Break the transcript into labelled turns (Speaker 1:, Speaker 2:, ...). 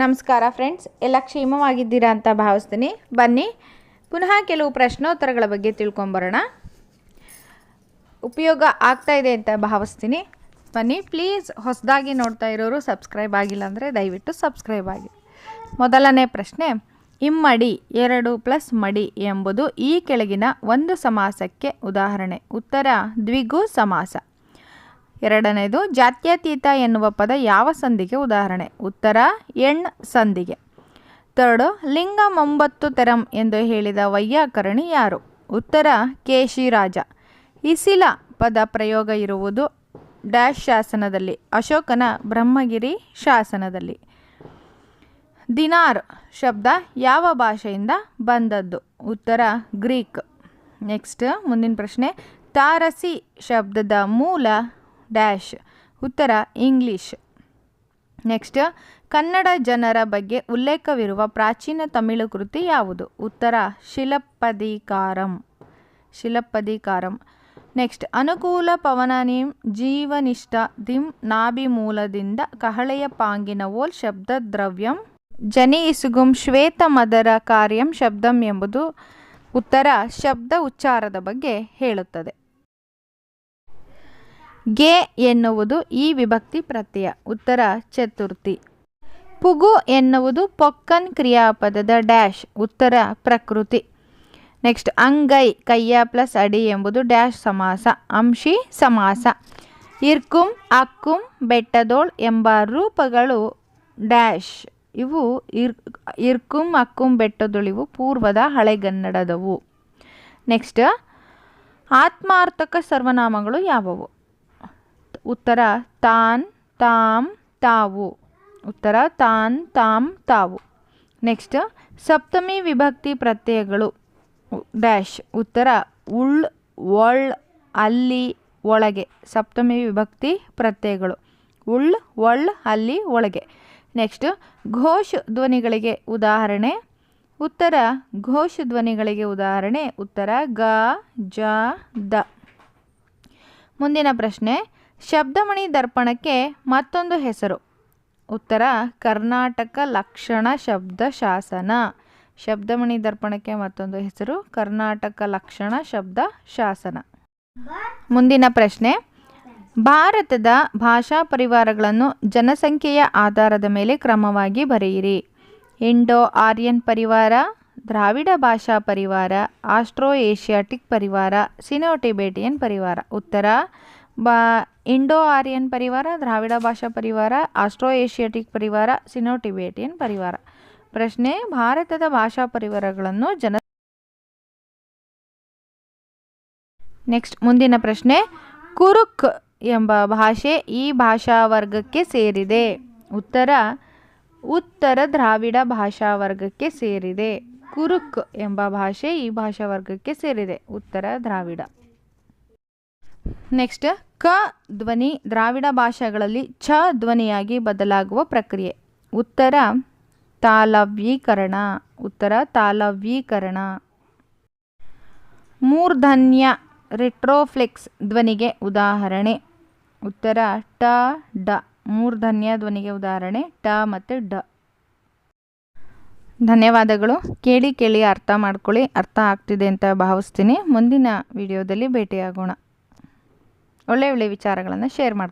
Speaker 1: ನಮಸ್ಕಾರ ಫ್ರೆಂಡ್ಸ್, ಎಲ್ಲ ಕ್ಷೇಮವಾಗಿದ್ದೀರಾ ಅಂತ ಭಾವಿಸ್ತೀನಿ. ಬನ್ನಿ, ಪುನಃ ಕೆಲವು ಪ್ರಶ್ನೋತ್ತರಗಳ ಬಗ್ಗೆ ತಿಳ್ಕೊಂಬರೋಣ. ಉಪಯೋಗ ಆಗ್ತಾ ಇದೆ ಅಂತ ಭಾವಿಸ್ತೀನಿ. ಬನ್ನಿ ಪ್ಲೀಸ್ ಹೊಸದಾಗಿ ನೋಡ್ತಾ ಇರೋರು ಸಬ್ಸ್ಕ್ರೈಬ್ ಆಗಿಲ್ಲ ಅಂದರೆ ದಯವಿಟ್ಟು ಸಬ್ಸ್ಕ್ರೈಬ್ ಆಗಿ. ಮೊದಲನೇ ಪ್ರಶ್ನೆ, ಇಮ್ಮಡಿ ಎರಡು ಪ್ಲಸ್ ಮಡಿ ಎಂಬುದು ಈ ಕೆಳಗಿನ ಒಂದು ಸಮಾಸಕ್ಕೆ ಉದಾಹರಣೆ. ಉತ್ತರ, ದ್ವಿಗು ಸಮಾಸ. ಎರಡನೇದು, ಜಾತ್ಯತೀತ ಎನ್ನುವ ಪದ ಯಾವ ಸಂಧಿಗೆ ಉದಾಹರಣೆ? ಉತ್ತರ, ಎಣ್ ಸಂಧಿಗೆ. ತರ್ಡು ಲಿಂಗ ಮೊಂಬತ್ತು ತೆರಂ ಎಂದು ಹೇಳಿದ ವೈಯಾಕರಣಿ ಯಾರು? ಉತ್ತರ ಕೇಶಿರಾಜ ಇಸಿಲ ಪದ ಪ್ರಯೋಗ ಇರುವುದು ಡ್ಯಾಶ್ ಶಾಸನದಲ್ಲಿ, ಅಶೋಕನ ಬ್ರಹ್ಮಗಿರಿ ಶಾಸನದಲ್ಲಿ. ದಿನಾರ್ ಶಬ್ದ ಯಾವ ಭಾಷೆಯಿಂದ ಬಂದದ್ದು? ಉತ್ತರ, ಗ್ರೀಕ್. ನೆಕ್ಸ್ಟ್, ಮುಂದಿನ ಪ್ರಶ್ನೆ, ತಾರಸಿ ಶಬ್ದದ ಮೂಲ ಡ್ಯಾಶ್. ಉತ್ತರ, ಇಂಗ್ಲಿಷ್. ನೆಕ್ಸ್ಟ್, ಕನ್ನಡ ಜನರ ಬಗ್ಗೆ ಉಲ್ಲೇಖವಿರುವ ಪ್ರಾಚೀನ ತಮಿಳು ಕೃತಿ ಯಾವುದು? ಉತ್ತರ, ಶಿಲಪದಿಕಾರಂ. ಶಿಲಪದಿಕಾರಂ. ನೆಕ್ಸ್ಟ್, ಅನುಕೂಲ ಪವನನಿಂ ಜೀವನಿಷ್ಠ ದಿಂ, ನಾಭಿ ಮೂಲದಿಂದ ಕಹಳೆಯ ಪಾಂಗಿನ ಓಲ್ ಶಬ್ದ ದ್ರವ್ಯಂ. ಜನಿ ಇಸುಗುಂ ಶ್ವೇತ ಮದರ ಕಾರ್ಯಂ ಶಬ್ದಂ ಎಂಬುದು ಉತ್ತರ ಶಬ್ದ ಉಚ್ಚಾರದ ಬಗ್ಗೆ ಹೇಳುತ್ತದೆ. ಗೆ ಎನ್ನುವುದು ಈ ವಿಭಕ್ತಿ ಪ್ರತ್ಯಯ. ಉತ್ತರ, ಚತುರ್ಥಿ. ಪುಗು ಎನ್ನುವುದು ಪೊಕ್ಕನ್ ಕ್ರಿಯಾಪದದ ಡ್ಯಾಶ್. ಉತ್ತರ, ಪ್ರಕೃತಿ. ನೆಕ್ಸ್ಟ್, ಅಂಗೈ, ಕೈಯ ಪ್ಲಸ್ ಅಡಿ ಎಂಬುದು ಡ್ಯಾಶ್ ಸಮಾಸ. ಅಂಶಿ, ಸಮಾಸ. ಇರ್ಕುಂ, ಅಕ್ಕುಂ, ಬೆಟ್ಟದೋಳ್ ಎಂಬ ರೂಪಗಳು ಡ್ಯಾಶ್. ಇವು ಇರ್, ಇರ್ಕುಂ, ಅಕ್ಕುಂ, ಬೆಟ್ಟದೊಳಿವು ಪೂರ್ವದ ಹಳೆಗನ್ನಡದವು. ನೆಕ್ಸ್ಟ್, ಆತ್ಮಾರ್ಥಕ ಸರ್ವನಾಮಗಳು ಯಾವುವು? ಉತ್ತರ ತಾನ್, ತಾಮ್, ತಾವು. ಉತ್ತರ ತಾನ್, ತಾಮ್, ತಾವು. ನೆಕ್ಸ್ಟ್ ಸಪ್ತಮಿ ವಿಭಕ್ತಿ ಪ್ರತ್ಯಯಗಳು. ಡ್ಯಾಶ್ ಉತ್ತರ ಉಳ್, ಒಳ್, ಅಲ್ಲಿ, ಒಳಗೆ. ಸಪ್ತಮಿ ವಿಭಕ್ತಿ ಪ್ರತ್ಯಯಗಳು. ಉಳ್, ಒಳ್, ಅಲ್ಲಿ, ಒಳಗೆ. ನೆಕ್ಸ್ಟ್ ಘೋಷ್ ಧ್ವನಿಗಳಿಗೆ ಉದಾಹರಣೆ. ಉತ್ತರ ಘೋಷ್ ಧ್ವನಿಗಳಿಗೆ ಉದಾಹರಣೆ. ಉತ್ತರ ಗ, ಜ, ದ. ಮುಂದಿನ ಪ್ರಶ್ನೆ. ಶಬ್ದಮಣಿ ದರ್ಪಣಕ್ಕೆ ಮತ್ತೊಂದು ಹೆಸರು. ಉತ್ತರ, ಕರ್ನಾಟಕ ಲಕ್ಷಣ ಶಬ್ದ ಶಾಸನ. ಶಬ್ದಮಣಿ ದರ್ಪಣಕ್ಕೆ ಮತ್ತೊಂದು ಹೆಸರು, ಕರ್ನಾಟಕ ಲಕ್ಷಣ ಶಬ್ದ ಶಾಸನ. ಮುಂದಿನ ಪ್ರಶ್ನೆ, ಭಾರತದ ಭಾಷಾ ಪರಿವಾರಗಳನ್ನು ಜನಸಂಖ್ಯೆಯ ಆಧಾರದ ಮೇಲೆ ಕ್ರಮವಾಗಿ ಬರೆಯಿರಿ. ಇಂಡೋ ಆರ್ಯನ್ ಪರಿವಾರ, ದ್ರಾವಿಡ ಭಾಷಾ ಪರಿವಾರ, ಆಸ್ಟ್ರೋ ಏಷ್ಯಾಟಿಕ್ ಪರಿವಾರ, ಸಿನೋ ಟಿಬೇಟಿಯನ್ ಪರಿವಾರ. ಉತ್ತರ ಬಾ ಇಂಡೋ ಆರ್ಯನ್ ಪರಿವಾರ, ದ್ರಾವಿಡ ಭಾಷಾ ಪರಿವಾರ ಆಸ್ಟ್ರೋ ಏಷ್ಯಾಟಿಕ್ ಪರಿವಾರ ಸಿನೋ ಟಿಬೇಟಿಯನ್ ಪರಿವಾರ. ಪ್ರಶ್ನೆ, ಭಾರತದ ಭಾಷಾ ಪರಿವಾರಗಳನ್ನು ಜನ ನೆಕ್ಸ್ಟ್ ಮುಂದಿನ ಪ್ರಶ್ನೆ, ಕುರುಕ್ ಎಂಬ ಭಾಷೆ ಈ ಭಾಷಾ ವರ್ಗಕ್ಕೆ ಸೇರಿದೆ. ಉತ್ತರ ಉತ್ತರ ದ್ರಾವಿಡ ಭಾಷಾ ವರ್ಗಕ್ಕೆ ಸೇರಿದೆ. ಕುರುಕ್ ಎಂಬ ಭಾಷೆ ಈ ಭಾಷಾ ವರ್ಗಕ್ಕೆ ಸೇರಿದೆ. ಉತ್ತರ ದ್ರಾವಿಡ. ನೆಕ್ಸ್ಟ್ ಕ ಧ್ವನಿ ದ್ರಾವಿಡ ಭಾಷೆಗಳಲ್ಲಿ ಛ ಧ್ವನಿಯಾಗಿ ಬದಲಾಗುವ ಪ್ರಕ್ರಿಯೆ. ಉತ್ತರ, ತಾಲವ್ಯೀಕರಣ. ಉತ್ತರ, ತಾಲವ್ಯೀಕರಣ. ಮೂರ್ಧನ್ಯ ರಿಟ್ರೋಫ್ಲೆಕ್ಸ್ ಧ್ವನಿಗೆ ಉದಾಹರಣೆ. ಉತ್ತರ, ಟ, ಡ. ಮೂರ್ಧನ್ಯ ಧ್ವನಿಗೆ ಉದಾಹರಣೆ, ಟ ಮತ್ತು ಡ. ಧನ್ಯವಾದಗಳು. ಕೇಳಿ ಕೇಳಿ ಅರ್ಥ ಮಾಡ್ಕೊಳ್ಳಿ, ಅರ್ಥ ಆಗ್ತಿದೆ ಅಂತ ಭಾವಿಸ್ತೀನಿ. ಮುಂದಿನ ವಿಡಿಯೋದಲ್ಲಿ ಭೇಟಿಯಾಗೋಣ. ಒಳ್ಳೆ ಒಳ್ಳೆ ವಿಚಾರಗಳನ್ನು ಶೇರ್ ಮಾಡ್ತೀನಿ